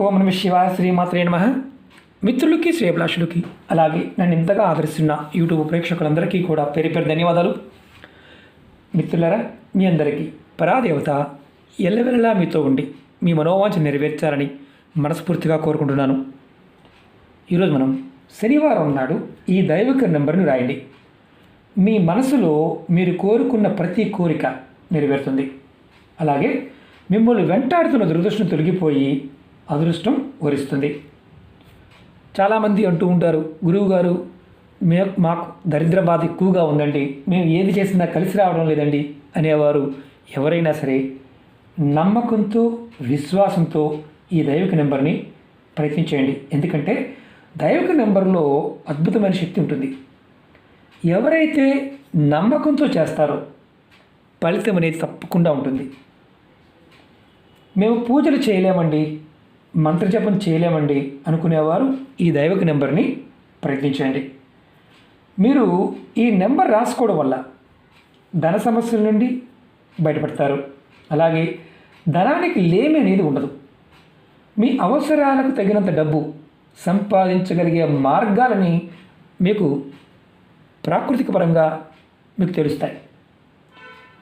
ఓం నమ శివాయ శ్రీమాత్రే నమ. మిత్రులకి శ్రేయభిలాషులకి అలాగే నన్ను ఇంతగా ఆదరిస్తున్న యూట్యూబ్ ప్రేక్షకులందరికీ కూడా పేరు పేరు ధన్యవాదాలు. మిత్రులరా మీ అందరికీ పరాదేవత ఎల్లవెల్లలా మీతో ఉండి మీ మనోవాంఛ నెరవేర్చాలని మనస్ఫూర్తిగా కోరుకుంటున్నాను. ఈరోజు మనం శనివారం నాడు ఈ దైవిక నెంబర్ని రాయండి. మీ మనసులో మీరు కోరుకున్న ప్రతి కోరిక నెరవేరుతుంది. అలాగే మిమ్మల్ని వెంటాడుతున్న దురదృష్టం తొలగిపోయి అదృష్టం వరిస్తుంది. చాలామంది అంటూ ఉంటారు గురువుగారు మే మాకు దరిద్ర బాధ ఎక్కువగా ఉందండి. మేము ఏది చేసినా కలిసి రావడం లేదండి అనేవారు ఎవరైనా సరే. నమ్మకంతో విశ్వాసంతో ఈ దైవిక నెంబర్ని ప్రయత్నించేయండి ఎందుకంటే దైవిక నెంబర్లో అద్భుతమైన శక్తి ఉంటుంది. ఎవరైతే నమ్మకంతో చేస్తారో ఫలితం అనేది తప్పకుండా ఉంటుంది. మేము పూజలు చేయలేమండి. మంత్రజపం చేయలేమండి అనుకునేవారు ఈ దైవిక నెంబర్ని ప్రయత్నించండి. మీరు ఈ నెంబర్ రాసుకోవడం వల్ల ధన సమస్యల నుండి బయటపడతారు. అలాగే ధనానికి లేమి అనేది ఉండదు. మీ అవసరాలకు తగినంత డబ్బు సంపాదించగలిగే మార్గాలని మీకు ప్రాకృతిక పరంగా మీకు తెలుస్తాయి.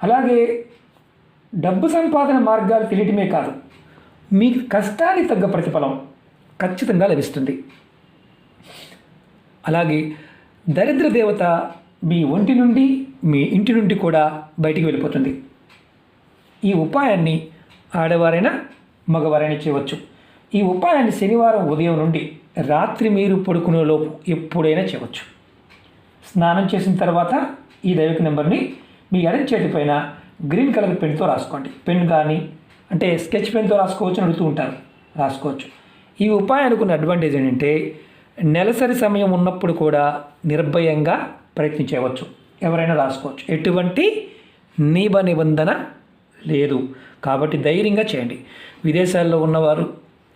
అలాగే డబ్బు సంపాదన మార్గాలు తెలియటమే కాదు. మీ కష్టానికి తగ్గ ప్రతిఫలం ఖచ్చితంగా లభిస్తుంది. అలాగే దరిద్ర దేవత మీ ఒంటి నుండి మీ ఇంటి నుండి కూడా బయటికి వెళ్ళిపోతుంది. ఈ ఉపాయాన్ని ఆడవారైనా మగవారైనా చేయవచ్చు. ఈ ఉపాయాన్ని శనివారం ఉదయం నుండి రాత్రి మీరు పడుకునేలోపు ఎప్పుడైనా చేయవచ్చు. స్నానం చేసిన తర్వాత ఈ దైవిక నెంబర్ని మీ ఎడం చేతిపైన గ్రీన్ కలర్ పెన్తో రాసుకోండి. పెన్ కానీ అంటే స్కెచ్ పెన్తో రాసుకోవచ్చు అని అడుగుతూ ఉంటారు. రాసుకోవచ్చు. ఈ ఉపాయానికి ఉన్న అడ్వాంటేజ్ ఏంటంటే నెలసరి సమయం ఉన్నప్పుడు కూడా నిర్భయంగా ప్రయత్నించవచ్చు ఎవరైనా రాసుకోవచ్చు. ఎటువంటి నిబ నిబంధన లేదు. కాబట్టి ధైర్యంగా చేయండి. విదేశాల్లో ఉన్నవారు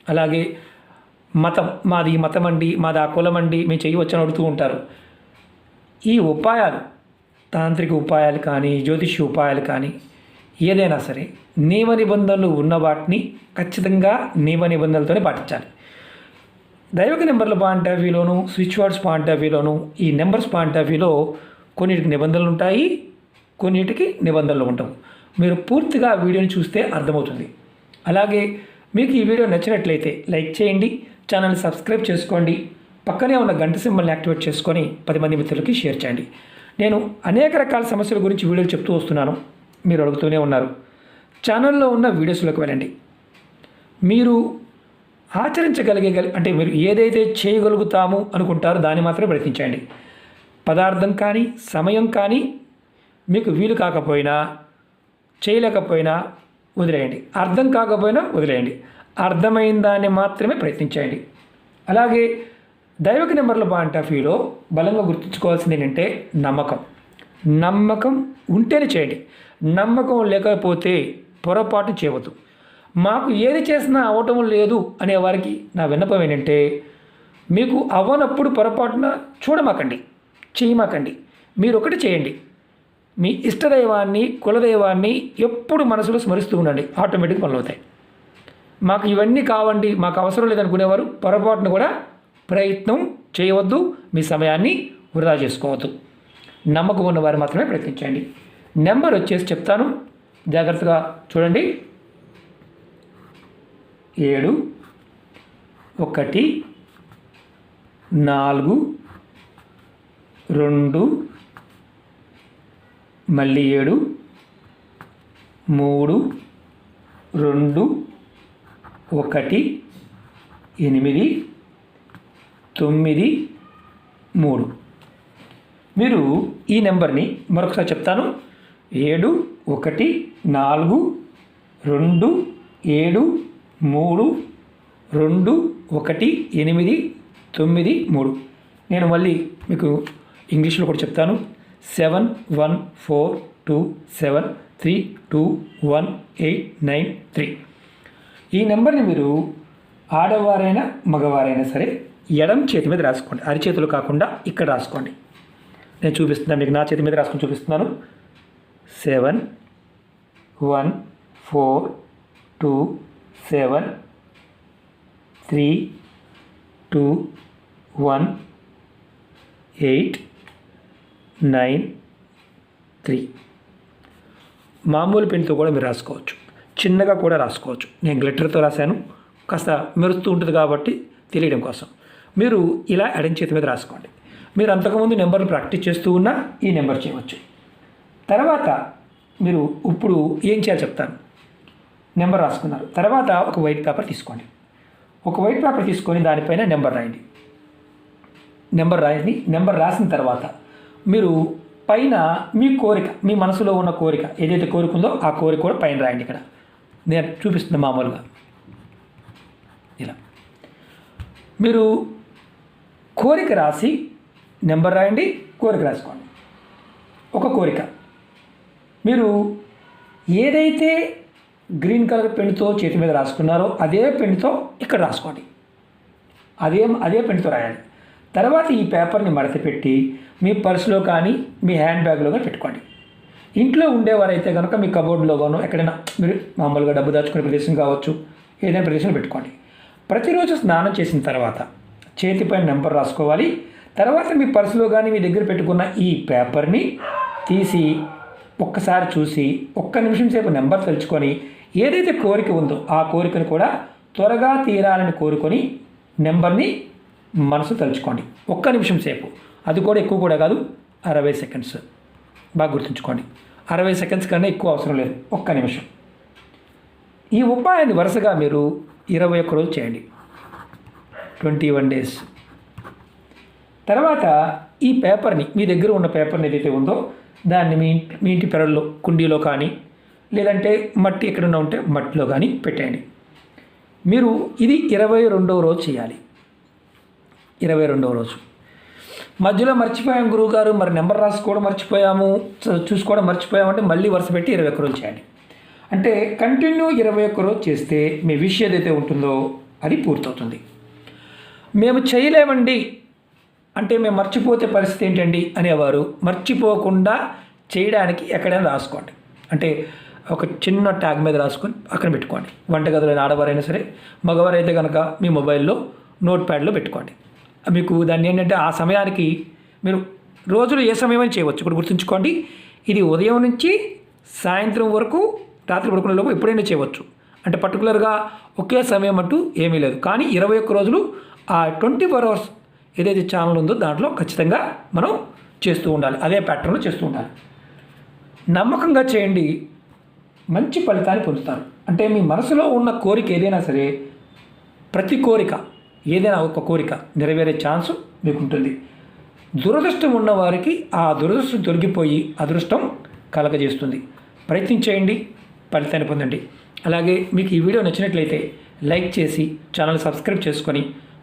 అలాగే మతం మాది ఈ మతం అండి మాది ఆ కులం అండి మేము చేయవచ్చు అని అడుగుతూ ఉంటారు. ఈ ఉపాయాలు తాంత్రిక ఉపాయాలు కానీ జ్యోతిష్య ఉపాయాలు కానీ ఏదైనా సరే నియమ నిబంధనలు ఉన్న వాటిని ఖచ్చితంగా నియమ నిబంధనలతోనే పాటించాలి. దైవిక నెంబర్ల పాయింట్ ఆఫ్ వ్యూలోను స్విచ్ వర్డ్స్ పాయింట్ ఆఫ్ వ్యూలోను ఈ నెంబర్స్ పాయింట్ ఆఫ్ వ్యూలో కొన్నిటికి నిబంధనలు ఉంటాయి కొన్నిటికి నిబంధనలు ఉండవు. మీరు పూర్తిగా వీడియోని చూస్తే అర్థమవుతుంది. అలాగే మీకు ఈ వీడియో నచ్చినట్లయితే లైక్ చేయండి ఛానల్ సబ్స్క్రైబ్ చేసుకోండి పక్కనే ఉన్న గంట సింబల్ని యాక్టివేట్ చేసుకొని పది మంది మిత్రులకి షేర్ చేయండి. నేను అనేక రకాల సమస్యల గురించి వీడియోలు చెప్తూ వస్తున్నాను. మీరు అడుగుతూనే ఉన్నారు. ఛానల్లో ఉన్న వీడియోస్లోకి వెళ్ళండి. మీరు ఆచరించగలిగే అంటే మీరు ఏదైతే చేయగలుగుతాము అనుకుంటారో దాన్ని మాత్రమే ప్రయత్నించండి. పదార్థం కానీ సమయం కానీ మీకు వీలు కాకపోయినా చేయలేకపోయినా వదిలేయండి. అర్థం కాకపోయినా వదిలేయండి. అర్థమైన దాన్ని మాత్రమే ప్రయత్నించండి. అలాగే దైవక నెంబర్ల పాయింట్ ఆఫ్ వ్యూలో బలంగా గుర్తుంచుకోవాల్సింది ఏంటంటే నమ్మకం. నమ్మకం ఉంటేనే చేయండి. నమ్మకం లేకపోతే పొరపాటు చేయవద్దు. మాకు ఏది చేసినా అవటం లేదు అనే వారికి నా విన్నపం ఏంటంటే మీకు అవ్వనప్పుడు పొరపాటున చూడమాకండి చేయమాకండి. మీరు ఒకటి చేయండి. మీ ఇష్టదైవాన్ని కులదైవాన్ని ఎప్పుడు మనసులో స్మరిస్తూ ఉండండి. ఆటోమేటిక్ పనులు అవుతాయి. మాకు ఇవన్నీ కావండి మాకు అవసరం లేదనుకునేవారు పొరపాటును కూడా ప్రయత్నం చేయవద్దు మీ సమయాన్ని వృధా చేసుకోవద్దు. నమ్మకం ఉన్నవారు మాత్రమే ప్రయత్నించండి. నెంబర్ వచ్చేసి చెప్తాను. జాగ్రత్తగా చూడండి. ఏడు ఒకటి నాలుగు రెండు మళ్ళీ ఏడు మూడు రెండు ఒకటి ఎనిమిది తొమ్మిది మూడు. మీరు ఈ నెంబర్ని మరొకసారి చెప్తాను. ఏడు ఒకటి నాలుగు రెండు ఏడు మూడు రెండు ఒకటి ఎనిమిది తొమ్మిది మూడు. నేను మళ్ళీ మీకు ఇంగ్లీష్లో కూడా చెప్తాను. Seven one four two seven three two one eight nine three. ఈ నెంబర్ని మీరు ఆడవారైనా మగవారైనా సరే ఎడం చేతి మీద రాసుకోండి. అరిచేతులు కాకుండా ఇక్కడ రాసుకోండి. నేను చూపిస్తున్నాను మీకు నా చేతి మీద రాసుకొని చూపిస్తున్నాను. Seven one four two seven three two one eight nine three. మామూలు పెన్తో కూడా మీరు రాసుకోవచ్చు. చిన్నగా కూడా రాసుకోవచ్చు. నేను గ్లిటర్తో రాశాను. కాస్త మెరుస్తూ ఉంటుంది కాబట్టి తెలియడం కోసం. మీరు ఇలా ఎడం చేతి మీద రాసుకోండి. మీరు అంతకుముందు నెంబర్లు ప్రాక్టీస్ చేస్తూ ఉన్నా ఈ నెంబర్ చేయవచ్చు. తర్వాత మీరు ఇప్పుడు ఏం చేయాలో చెప్తాను. నెంబర్ రాసుకున్నారు. తర్వాత ఒక వైట్ పేపర్ తీసుకోండి. ఒక వైట్ పేపర్ తీసుకొని దానిపైన నెంబర్ రాయండి. నెంబర్ రాయండి. నెంబర్ రాసిన తర్వాత మీరు పైన మీ కోరిక మీ మనసులో ఉన్న కోరిక ఏదైతే కోరుకుందో ఉందో ఆ కోరిక కూడా పైన రాయండి ఇక్కడ. నేను చూపిస్తుంది మామూలుగా. ఇలా. మీరు కోరిక రాసి నెంబర్ రాయండి కోరిక రాసుకోండి. ఒక కోరిక. మీరు ఏదైతే గ్రీన్ కలర్ పెన్తో చేతి మీద రాసుకున్నారో అదే పెన్తో ఇక్కడ రాసుకోండి. అదే అదే పెన్తో రాయాలి. తర్వాత ఈ పేపర్ని మడత పెట్టి మీ పర్సులో కానీ మీ హ్యాండ్ బ్యాగ్లో కానీ పెట్టుకోండి. ఇంట్లో ఉండేవారైతే కనుక మీ కబోర్డ్లో గాను ఎక్కడైనా మీరు మామూలుగా డబ్బు దాచుకునే ప్రదేశం కావచ్చు ఏదైనా ప్రదేశంలో పెట్టుకోండి. ప్రతిరోజు స్నానం చేసిన తర్వాత చేతిపైన నెంబర్ రాసుకోవాలి. తర్వాత మీ పర్సులో కానీ మీ దగ్గర పెట్టుకున్న ఈ పేపర్ని తీసి ఒక్కసారి చూసి ఒక్క నిమిషం సేపు నెంబర్ తలుచుకొని ఏదైతే కోరిక ఉందో ఆ కోరికను కూడా త్వరగా తీరాలని కోరుకొని నెంబర్ని మనసు తలుచుకోండి. ఒక్క నిమిషం సేపు. అది కూడా ఎక్కువ కూడా కాదు అరవై సెకండ్స్. బాగా గుర్తుంచుకోండి. అరవై సెకండ్స్ కన్నా ఎక్కువ అవసరం లేదు. ఒక్క నిమిషం. ఈ ఉపాయాన్ని వరుసగా మీరు ఇరవై ఒక్క రోజు చేయండి. Twenty one days. తర్వాత ఈ పేపర్ని మీ దగ్గర ఉన్న పేపర్ని ఏదైతే ఉందో దాన్ని మీ మీ ఇంటి పెరల్లో కుండీలో కానీ లేదంటే మట్టి ఎక్కడన్నా ఉంటే మట్టిలో కానీ పెట్టేయండి. మీరు ఇది ఇరవై రెండవ రోజు చేయాలి. ఇరవై రెండవ రోజు. మధ్యలో మర్చిపోయాం గురువుగారు మరి నెంబర్ రాసుకోవడం మర్చిపోయాము చూసుకోవడం మర్చిపోయాము అంటే మళ్ళీ వరుస పెట్టి ఇరవై ఒక్క రోజు చేయండి. అంటే కంటిన్యూ ఇరవై ఒక్క రోజు చేస్తే మీ విష్ ఏదైతే ఉంటుందో అది పూర్తవుతుంది. మేము చేయలేమండి. అంటే మేము మర్చిపోతే పరిస్థితి ఏంటండి? అనేవారు. మర్చిపోకుండా చేయడానికి ఎక్కడైనా రాసుకోండి. అంటే ఒక చిన్న ట్యాగ్ మీద రాసుకొని అక్కడ పెట్టుకోండి. వంటగదిలో ఆడవారైనా సరే మగవారైతే కనుక మీ మొబైల్లో నోట్ ప్యాడ్లో పెట్టుకోండి. మీకు దాన్ని ఏంటంటే ఆ సమయానికి మీరు రోజులు ఏ సమయమైనా చేయవచ్చు. ఇప్పుడు గుర్తుంచుకోండి ఇది ఉదయం నుంచి సాయంత్రం వరకు రాత్రి పడుకునే లోపు ఎప్పుడైనా చేయవచ్చు. అంటే పర్టికులర్గా ఒకే సమయం అంటూ ఏమీ లేదు. కానీ ఇరవై ఒక్క రోజులు ఆ ట్వంటీ ఫోర్ అవర్స్ ఏదైతే ఛానల్ ఉందో దాంట్లో ఖచ్చితంగా మనం చేస్తూ ఉండాలి. అదే ప్యాటర్న్లో చేస్తూ ఉండాలి. నమ్మకంగా చేయండి. మంచి ఫలితాన్ని పొందుతారు. అంటే మీ మనసులో ఉన్న కోరిక ఏదైనా సరే ప్రతి కోరిక ఏదైనా ఒక కోరిక నెరవేరే ఛాన్స్ మీకు ఉంటుంది. దురదృష్టం ఉన్నవారికి ఆ దురదృష్టం తొలగిపోయి అదృష్టం కలగజేస్తుంది. ప్రయత్నించేయండి ఫలితాన్ని పొందండి. అలాగే మీకు ఈ వీడియో నచ్చినట్లయితే లైక్ చేసి ఛానల్ సబ్స్క్రైబ్ చేసుకొని